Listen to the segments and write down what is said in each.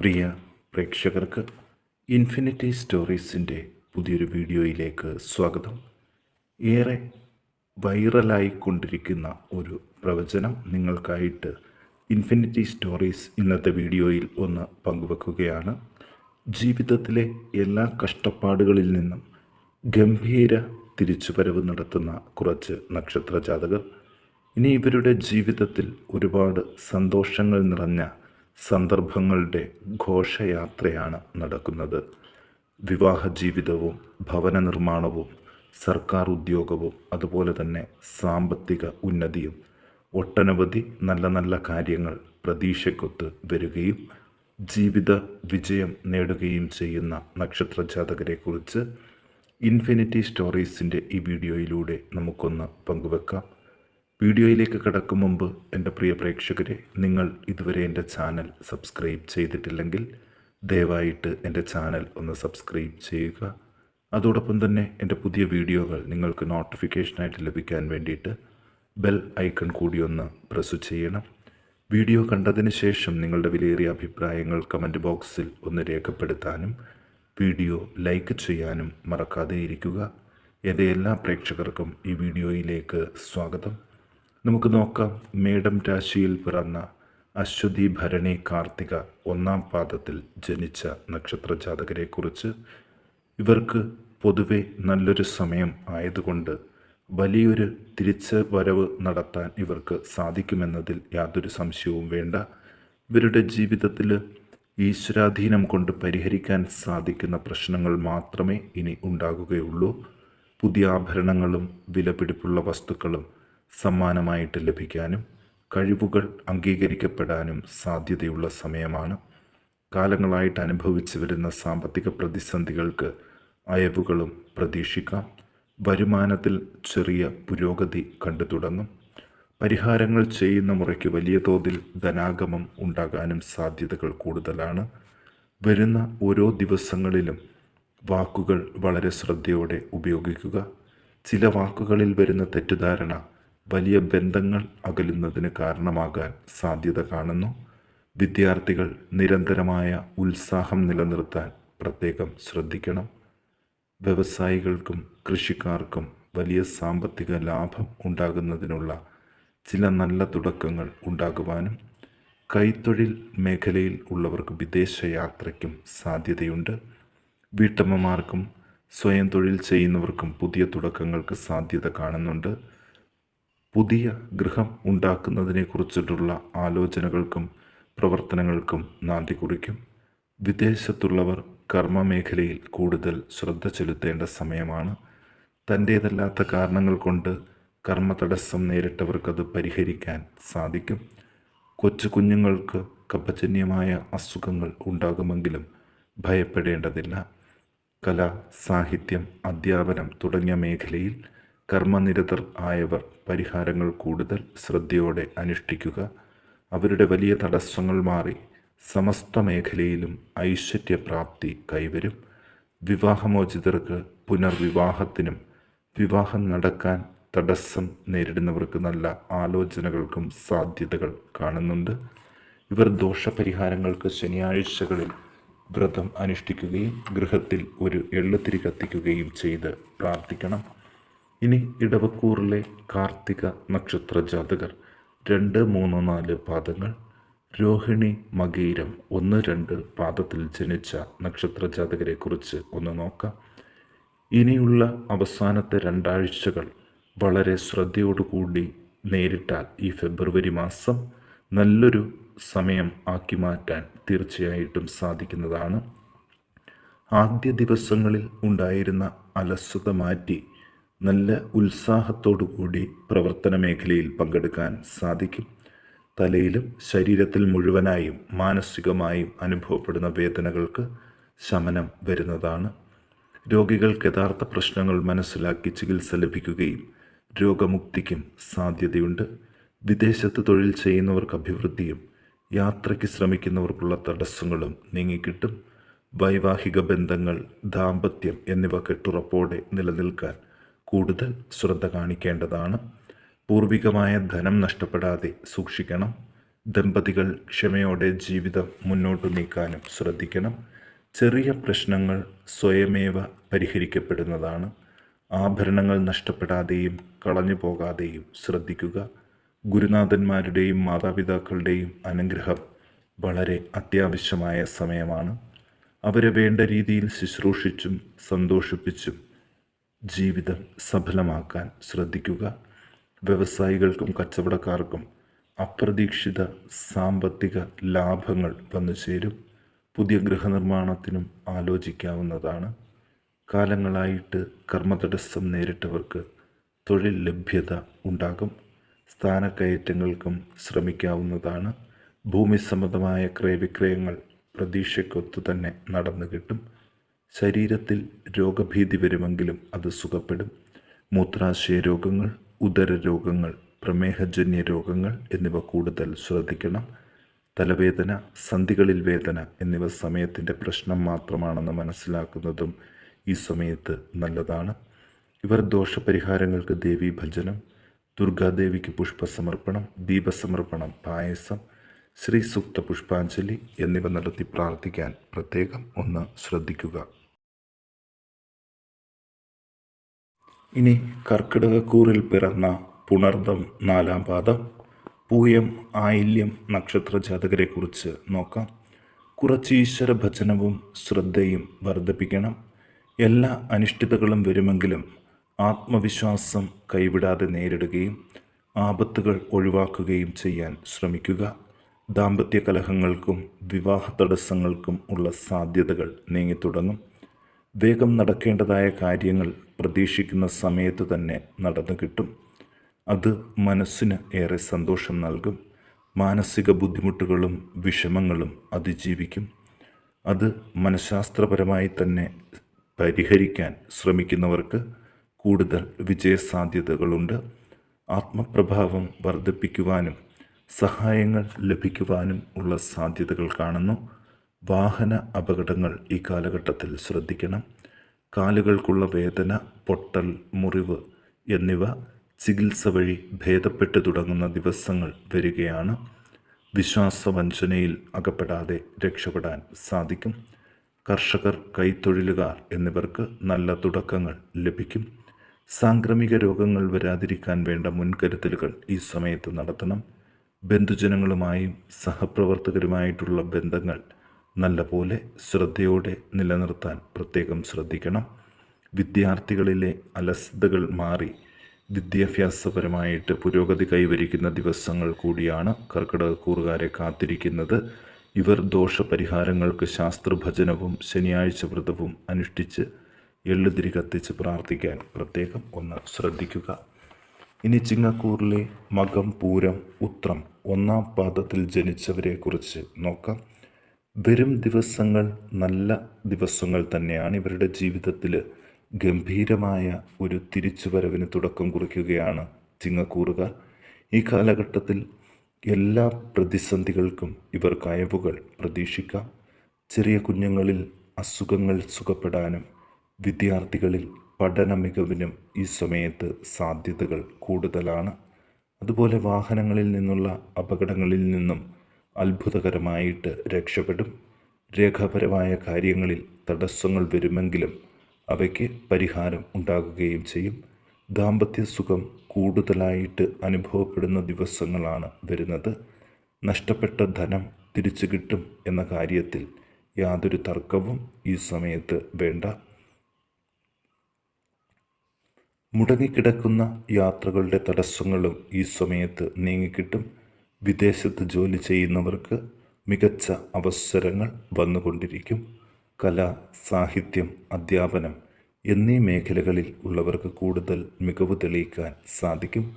പ്രിയ പ്രേക്ഷകർക്ക് ഇൻഫിനിറ്റി സ്റ്റോറീസിന്റെ പുതിയൊരു വീഡിയോയിലേക്ക് സ്വാഗതം. ഏറെ വൈറലായിക്കൊണ്ടിരിക്കുന്ന ഒരു പ്രവചനം നിങ്ങൾക്കായിട്ട് ഇൻഫിനിറ്റി സ്റ്റോറീസ് ഇന്നത്തെ വീഡിയോയിൽ ഒന്ന് പങ്കുവെക്കുകയാണ്. ജീവിതത്തിലെ എല്ലാ കഷ്ടപ്പാടുകളിൽ നിന്നും ഗംഭീര തിരിച്ചുവരവ് നടത്തുന്ന കുറച്ച് നക്ഷത്ര ജാതകർ ഇനി ഇവരുടെ ജീവിതത്തിൽ ഒരുപാട് സന്തോഷങ്ങൾ നിറഞ്ഞ സന്ദർഭങ്ങളുടെ ഘോഷയാത്രയാണ് നടക്കുന്നത്. വിവാഹ ജീവിതവും ഭവന നിർമ്മാണവും സർക്കാർ ഉദ്യോഗവും അതുപോലെ തന്നെ സാമ്പത്തിക ഉന്നതിയും ഒട്ടനവധി നല്ല നല്ല കാര്യങ്ങൾ പ്രതീക്ഷയ്ക്കൊത്ത് വരികയും ജീവിത വിജയം നേടുകയും ചെയ്യുന്ന നക്ഷത്ര ജാതകരെക്കുറിച്ച് ഇൻഫിനിറ്റി സ്റ്റോറീസിന്റെ ഈ വീഡിയോയിലൂടെ നമുക്കൊന്ന് പങ്കുവെക്കാം. വീഡിയോയിലേക്ക് കിടക്കും മുമ്പ് എന്റെ പ്രിയ പ്രേക്ഷകരെ നിങ്ങൾ ഇതുവരെ എന്റെ ചാനൽ സബ്സ്ക്രൈബ് ചെയ്തിട്ടില്ലെങ്കിൽ ദയവായിട്ട് എന്റെ ചാനൽ ഒന്ന് സബ്സ്ക്രൈബ് ചെയ്യുക. അതോടൊപ്പം തന്നെ എന്റെ പുതിയ വീഡിയോകൾ നിങ്ങൾക്ക് നോട്ടിഫിക്കേഷനായിട്ട് ലഭിക്കാൻ വേണ്ടിയിട്ട് ബെൽ ഐക്കൺ കൂടി ഒന്ന് പ്രസ് ചെയ്യണം. വീഡിയോ കണ്ടതിന് ശേഷം നിങ്ങളുടെ വിലയേറിയ അഭിപ്രായങ്ങൾ കമന്റ് ബോക്സിൽ ഒന്ന് രേഖപ്പെടുത്താനും വീഡിയോ ലൈക്ക് ചെയ്യാനും മറക്കാതെ ഇരിക്കുക എന്റെ എല്ലാ പ്രേക്ഷകർക്കും ഈ വീഡിയോയിലേക്ക് സ്വാഗതം. നമുക്ക് നോക്കാം. മേടം രാശിയിൽ പിറന്ന അശ്വതി ഭരണി കാർത്തിക ഒന്നാം പാദത്തിൽ ജനിച്ച നക്ഷത്ര ജാതകരെക്കുറിച്ച് ഇവർക്ക് പൊതുവെ നല്ലൊരു സമയം ആയതുകൊണ്ട് വലിയൊരു തിരിച്ച് വരവ് നടത്താൻ ഇവർക്ക് സാധിക്കുമെന്നതിൽ യാതൊരു സംശയവും വേണ്ട. ഇവരുടെ ജീവിതത്തിൽ ഈശ്വരാധീനം കൊണ്ട് പരിഹരിക്കാൻ സാധിക്കുന്ന പ്രശ്നങ്ങൾ മാത്രമേ ഇനി ഉണ്ടാകുകയുള്ളൂ. പുതിയ ആഭരണങ്ങളും വിലപിടിപ്പുള്ള വസ്തുക്കളും സമ്മാനമായിട്ട് ലഭിക്കാനും കഴിവുകൾ അംഗീകരിക്കപ്പെടാനും സാധ്യതയുള്ള സമയമാണ്. കാലങ്ങളായിട്ട് അനുഭവിച്ചു വരുന്ന സാമ്പത്തിക പ്രതിസന്ധികൾക്ക് അയവുകളും പ്രതീക്ഷിക്കാം. വരുമാനത്തിൽ ചെറിയ പുരോഗതി കണ്ടു തുടങ്ങും. പരിഹാരങ്ങൾ ചെയ്യുന്ന മുറയ്ക്ക് വലിയ തോതിൽ ധനാഗമം ഉണ്ടാകാനും സാധ്യതകൾ കൂടുതലാണ്. വരുന്ന ഓരോ ദിവസങ്ങളിലും വാക്കുകൾ വളരെ ശ്രദ്ധയോടെ ഉപയോഗിക്കുക. ചില വാക്കുകളിൽ വരുന്ന തെറ്റിദ്ധാരണ വലിയ ബന്ധങ്ങൾ അകലുന്നതിന് കാരണമാകാൻ സാധ്യത കാണുന്നു. വിദ്യാർത്ഥികൾ നിരന്തരമായ ഉത്സാഹം നിലനിർത്താൻ പ്രത്യേകം ശ്രദ്ധിക്കണം. വ്യവസായികൾക്കും കൃഷിക്കാർക്കും വലിയ സാമ്പത്തിക ലാഭം ഉണ്ടാകുന്നതിനുള്ള ചില നല്ല തുടക്കങ്ങൾ ഉണ്ടാകുവാനും കൈത്തൊഴിൽ മേഖലയിൽ ഉള്ളവർക്ക് വിദേശ യാത്രയ്ക്കും സാധ്യതയുണ്ട്. വീട്ടമ്മമാർക്കും സ്വയം തൊഴിൽ ചെയ്യുന്നവർക്കും പുതിയ തുടക്കങ്ങൾക്ക് സാധ്യത കാണുന്നുണ്ട്. പുതിയ ഗൃഹം ഉണ്ടാക്കുന്നതിനെക്കുറിച്ചിട്ടുള്ള ആലോചനകൾക്കും പ്രവർത്തനങ്ങൾക്കും നാന്തി കുറിക്കും. വിദേശത്തുള്ളവർ കർമ്മമേഖലയിൽ കൂടുതൽ ശ്രദ്ധ ചെലുത്തേണ്ട സമയമാണ്. തന്റേതല്ലാത്ത കാരണങ്ങൾ കൊണ്ട് കർമ്മ തടസ്സം നേരിട്ടവർക്കത് പരിഹരിക്കാൻ സാധിക്കും. കൊച്ചു കുഞ്ഞുങ്ങൾക്ക് കപജന്യമായ അസുഖങ്ങൾ ഉണ്ടാകുമെങ്കിലും ഭയപ്പെടേണ്ടതില്ല. കല സാഹിത്യം അധ്യാപനം തുടങ്ങിയ മേഖലയിൽ കർമ്മനിരതർ ആയവർ പരിഹാരങ്ങൾ കൂടുതൽ ശ്രദ്ധയോടെ അനുഷ്ഠിക്കുക. അവരുടെ വലിയ തടസ്സങ്ങൾ മാറി സമസ്ത മേഖലയിലും ഐശ്വര്യപ്രാപ്തി കൈവരും. വിവാഹമോചിതർക്ക് പുനർവിവാഹത്തിനും വിവാഹം നടക്കാൻ തടസ്സം നേരിടുന്നവർക്ക് നല്ല ആലോചനകൾക്കും സാധ്യതകൾ കാണുന്നുണ്ട്. ഇവർ ദോഷപരിഹാരങ്ങൾക്ക് ശനിയാഴ്ചകളിൽ വ്രതം അനുഷ്ഠിക്കുകയും ഗൃഹത്തിൽ ഒരു എള്ളുത്തിരി കത്തിക്കുകയും ചെയ്ത് പ്രാർത്ഥിക്കണം. ഇനി ഇടവക്കൂറിലെ കാർത്തിക നക്ഷത്ര ജാതകർ. രണ്ട് മൂന്ന് നാല് പാദങ്ങൾ. രോഹിണി മകീരം. ഒന്ന് രണ്ട് പാദത്തിൽ ജനിച്ച നക്ഷത്ര ജാതകരെക്കുറിച്ച് ഒന്ന് നോക്കാം. ഇനിയുള്ള അവസാനത്തെ രണ്ടാഴ്ചകൾ വളരെ ശ്രദ്ധയോടുകൂടി നേരിട്ടാൽ ഈ ഫെബ്രുവരി മാസം നല്ലൊരു സമയം ആക്കി മാറ്റാൻ തീർച്ചയായിട്ടും സാധിക്കുന്നതാണ്. ആദ്യ ദിവസങ്ങളിൽ ഉണ്ടായിരുന്ന അലസത മാറ്റി നല്ല ഉത്സാഹത്തോടു കൂടി പ്രവർത്തന മേഖലയിൽ പങ്കെടുക്കാൻ സാധിക്കും. തലയിലും ശരീരത്തിൽ മുഴുവനായും മാനസികമായും അനുഭവപ്പെടുന്ന വേദനകൾക്ക് ശമനം വരുന്നതാണ്. രോഗികൾക്ക് യഥാർത്ഥ പ്രശ്നങ്ങൾ മനസ്സിലാക്കി ചികിത്സ ലഭിക്കുകയും രോഗമുക്തിക്കും സാധ്യതയുണ്ട്. വിദേശത്ത് തൊഴിൽ ചെയ്യുന്നവർക്ക് അഭിവൃദ്ധിയും യാത്രയ്ക്ക് ശ്രമിക്കുന്നവർക്കുള്ള തടസ്സങ്ങളും നീങ്ങിക്കിട്ടും. വൈവാഹിക ബന്ധങ്ങൾ ദാമ്പത്യം എന്നിവ കെട്ടുറപ്പോടെ നിലനിൽക്കാൻ കൂടുതൽ ശ്രദ്ധ കാണിക്കേണ്ടതാണ്. പൂർവികമായ ധനം നഷ്ടപ്പെടാതെ സൂക്ഷിക്കണം. ദമ്പതികൾ ക്ഷമയോടെ ജീവിതം മുന്നോട്ട് നീക്കാനും ശ്രദ്ധിക്കണം. ചെറിയ പ്രശ്നങ്ങൾ സ്വയമേവ പരിഹരിക്കപ്പെടുന്നതാണ്. ആഭരണങ്ങൾ നഷ്ടപ്പെടാതെയും കളഞ്ഞു പോകാതെയും ശ്രദ്ധിക്കുക. ഗുരുനാഥന്മാരുടെയും മാതാപിതാക്കളുടെയും അനുഗ്രഹം വളരെ അത്യാവശ്യമായ സമയമാണ്. അവരെ വേണ്ട രീതിയിൽ ശുശ്രൂഷിച്ചും സന്തോഷിപ്പിച്ചും ജീവിതം സഫലമാക്കാൻ ശ്രദ്ധിക്കുക. വ്യവസായികൾക്കും കച്ചവടക്കാർക്കും അപ്രതീക്ഷിത സാമ്പത്തിക ലാഭങ്ങൾ വന്നു ചേരും. പുതിയ ഗൃഹനിർമ്മാണത്തിനും ആലോചിക്കാവുന്നതാണ്. കാലങ്ങളായിട്ട് കർമ്മതടസ്സം നേരിട്ടവർക്ക് തൊഴിൽ ലഭ്യത ഉണ്ടാകും. സ്ഥാനക്കയറ്റങ്ങൾക്കും ശ്രമിക്കാവുന്നതാണ്. ഭൂമി സംബന്ധമായ ക്രയവിക്രയങ്ങൾ പ്രതീക്ഷയ്ക്കൊത്തു തന്നെ നടന്നു കിട്ടും. ശരീരത്തിൽ രോഗഭീതി വരുമെങ്കിലും അത് സുഖപ്പെടും. മൂത്രാശയ രോഗങ്ങൾ ഉദര രോഗങ്ങൾ പ്രമേഹജന്യ രോഗങ്ങൾ എന്നിവ കൂടുതൽ ശ്രദ്ധിക്കണം. തലവേദന സന്ധികളിൽ വേദന എന്നിവ സമയത്തിന്റെ പ്രശ്നം മാത്രമാണെന്ന് മനസ്സിലാക്കുന്നതും ഈ സമയത്ത് നല്ലതാണ്. ഇവർ ദോഷപരിഹാരങ്ങൾക്ക് ദേവീ ഭജനം ദുർഗാദേവിക്ക് പുഷ്പസമർപ്പണം ദീപസമർപ്പണം പായസം ശ്രീ സൂക്ത പുഷ്പാഞ്ജലി എന്നിവ നടത്തി പ്രാർത്ഥിക്കാൻ പ്രത്യേകം ഒന്ന് ശ്രദ്ധിക്കുക. ഇനി കർക്കിടകക്കൂറിൽ പിറന്ന പുണർദം നാലാം പാദം പൂയം ആയില്യം നക്ഷത്ര ജാതകരെക്കുറിച്ച് നോക്കാം. കുറച്ച് ഈശ്വര ഭജനവും ശ്രദ്ധയും വർദ്ധിപ്പിക്കണം. എല്ലാ അനിഷ്ടിതകളും വരുമെങ്കിലും ആത്മവിശ്വാസം കൈവിടാതെ നേരിടുകയും ആപത്തുകൾ ഒഴിവാക്കുകയും ചെയ്യാൻ ശ്രമിക്കുക. ദാമ്പത്യ കലഹങ്ങൾക്കും വിവാഹ തടസ്സങ്ങൾക്കും ഉള്ള സാധ്യതകൾ നീങ്ങിത്തുടങ്ങും. വേഗം നടക്കേണ്ടതായ കാര്യങ്ങൾ പ്രതീക്ഷിക്കുന്ന സമയത്ത് തന്നെ നടന്നു കിട്ടും. അത് മനസ്സിന് ഏറെ സന്തോഷം നൽകും. മാനസിക ബുദ്ധിമുട്ടുകളും വിഷമങ്ങളും അതിജീവിക്കും. അത് മനഃശാസ്ത്രപരമായി തന്നെ പരിഹരിക്കാൻ ശ്രമിക്കുന്നവർക്ക് കൂടുതൽ വിജയസാധ്യതകളുണ്ട്. ആത്മപ്രഭാവം വർദ്ധിപ്പിക്കുവാനും സഹായങ്ങൾ ലഭിക്കുവാനും ഉള്ള സാധ്യതകൾ കാണുന്നു. വാഹന അപകടങ്ങൾ ഈ കാലഘട്ടത്തിൽ ശ്രദ്ധിക്കണം. കാലുകൾക്കുള്ള വേദന പൊട്ടൽ മുറിവ് എന്നിവ ചികിത്സ വഴി ഭേദപ്പെട്ടു തുടങ്ങുന്ന ദിവസങ്ങൾ വരികയാണ്. വിശ്വാസവഞ്ചനയിൽ അകപ്പെടാതെ രക്ഷപ്പെടാൻ സാധിക്കും. കർഷകർ കൈത്തൊഴിലുകാർ എന്നിവർക്ക് നല്ല തുടക്കങ്ങൾ ലഭിക്കും. സാംക്രമിക രോഗങ്ങൾ വരാതിരിക്കാൻ വേണ്ട മുൻകരുതലുകൾ ഈ സമയത്ത് നടത്തണം. ബന്ധുജനങ്ങളുമായും സഹപ്രവർത്തകരുമായിട്ടുള്ള ബന്ധങ്ങൾ നല്ലപോലെ ശ്രദ്ധയോടെ നിലനിർത്താൻ പ്രത്യേകം ശ്രദ്ധിക്കണം. വിദ്യാർത്ഥികളിലെ അലസതകൾ മാറി വിദ്യാഭ്യാസപരമായിട്ട് പുരോഗതി കൈവരിക്കുന്ന ദിവസങ്ങൾ കൂടിയാണ് കർക്കിടകക്കൂറുകാരെ കാത്തിരിക്കുന്നത്. ഇവർ ദോഷപരിഹാരങ്ങൾക്ക് ശാസ്ത്രഭജനവും ശനിയാഴ്ച വ്രതവും അനുഷ്ഠിച്ച് എള്ളുതിരി കത്തിച്ച് പ്രാർത്ഥിക്കാൻ പ്രത്യേകം ഒന്ന് ശ്രദ്ധിക്കുക. ഇനി ചിങ്ങക്കൂറിലെ മകം പൂരം ഉത്രം ഒന്നാം പാദത്തിൽ ജനിച്ചവരെക്കുറിച്ച് നോക്കാം. വരും ദിവസങ്ങൾ നല്ല ദിവസങ്ങൾ തന്നെയാണ് ഇവരുടെ ജീവിതത്തിൽ ഗംഭീരമായ ഒരു തിരിച്ചുവരവിന് തുടക്കം കുറിക്കുകയാണ് ചിങ്ങക്കൂറുകാർ ഈ കാലഘട്ടത്തിൽ എല്ലാ പ്രതിസന്ധികൾക്കും ഇവർ കയവുകൾ പ്രതീക്ഷിക്കാം. ചെറിയ കുഞ്ഞുങ്ങളിൽ അസുഖങ്ങൾ സുഖപ്പെടാനും വിദ്യാർത്ഥികളിൽ പഠന മികവിനും ഈ സമയത്ത് സാധ്യതകൾ കൂടുതലാണ്. അതുപോലെ വാഹനങ്ങളിൽ നിന്നുള്ള അപകടങ്ങളിൽ നിന്നും അത്ഭുതകരമായിട്ട് രക്ഷപ്പെടും. രേഖാപരമായ കാര്യങ്ങളിൽ തടസ്സങ്ങൾ വരുമെങ്കിലും അവയ്ക്ക് പരിഹാരം ഉണ്ടാകുകയും ചെയ്യും. ദാമ്പത്യ സുഖം കൂടുതലായിട്ട് അനുഭവപ്പെടുന്ന ദിവസങ്ങളാണ് വരുന്നത്. നഷ്ടപ്പെട്ട ധനം തിരിച്ചു കിട്ടും എന്ന കാര്യത്തിൽ യാതൊരു തർക്കവും ഈ സമയത്ത് വേണ്ട. മുടങ്ങിക്കിടക്കുന്ന യാത്രകളുടെ തടസ്സങ്ങളും ഈ സമയത്ത് നീങ്ങിക്കിട്ടും. വിദേശത്ത് ജോലി ചെയ്യുന്നവർക്ക് മികച്ച അവസരങ്ങൾ വന്നുകൊണ്ടിരിക്കും. കല സാഹിത്യം അധ്യാപനം എന്നീ മേഖലകളിൽ ഉള്ളവർക്ക് കൂടുതൽ മികവ് തെളിയിക്കാൻ സാധിക്കും.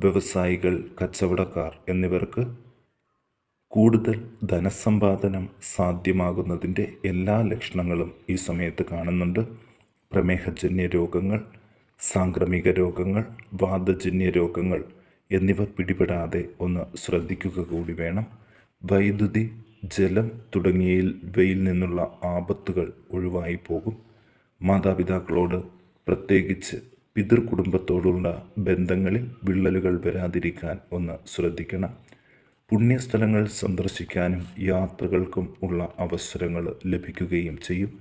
വ്യവസായികൾ കച്ചവടക്കാർ എന്നിവർക്ക് കൂടുതൽ ധനസമ്പാദനം സാധ്യമാകുന്നതിന്റെ എല്ലാ ലക്ഷണങ്ങളും ഈ സമയത്ത് കാണുന്നുണ്ട്. പ്രമേഹജന്യ രോഗങ്ങൾ സാംക്രമിക രോഗങ്ങൾ വാദജന്യ രോഗങ്ങൾ എന്നിവ പിടിപെടാതെ ഒന്ന് ശ്രദ്ധിക്കുക കൂടി വേണം. വൈദ്യുതി ജലം തുടങ്ങിയവയിൽ നിന്നുള്ള ആപത്തുകൾ ഒഴിവായി പോകും. മാതാപിതാക്കളോട് പ്രത്യേകിച്ച് പിതൃകുടുംബത്തോടുള്ള ബന്ധങ്ങളിൽ വിള്ളലുകൾ വരാതിരിക്കാൻ ഒന്ന് ശ്രദ്ധിക്കണം. പുണ്യസ്ഥലങ്ങൾ സന്ദർശിക്കാനും യാത്രകൾക്കും ഉള്ള അവസരങ്ങൾ ലഭിക്കുകയും ചെയ്യും.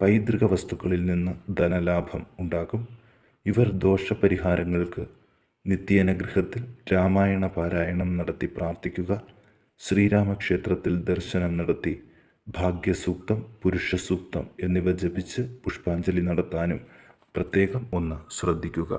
പൈതൃക വസ്തുക്കളിൽ നിന്ന് ധനലാഭം ഉണ്ടാകും. ഇവർ ദോഷപരിഹാരങ്ങൾക്ക് നിത്യാനുഗ്രഹത്തിൽ രാമായണ പാരായണം നടത്തി പ്രാർത്ഥിക്കുക ശ്രീരാമക്ഷേത്രത്തിൽ ദർശനം നടത്തി ഭാഗ്യസൂക്തം പുരുഷസൂക്തം എന്നിവ ജപിച്ച് പുഷ്പാഞ്ജലി നടത്താനും പ്രത്യേകം ഒന്ന് ശ്രദ്ധിക്കുക.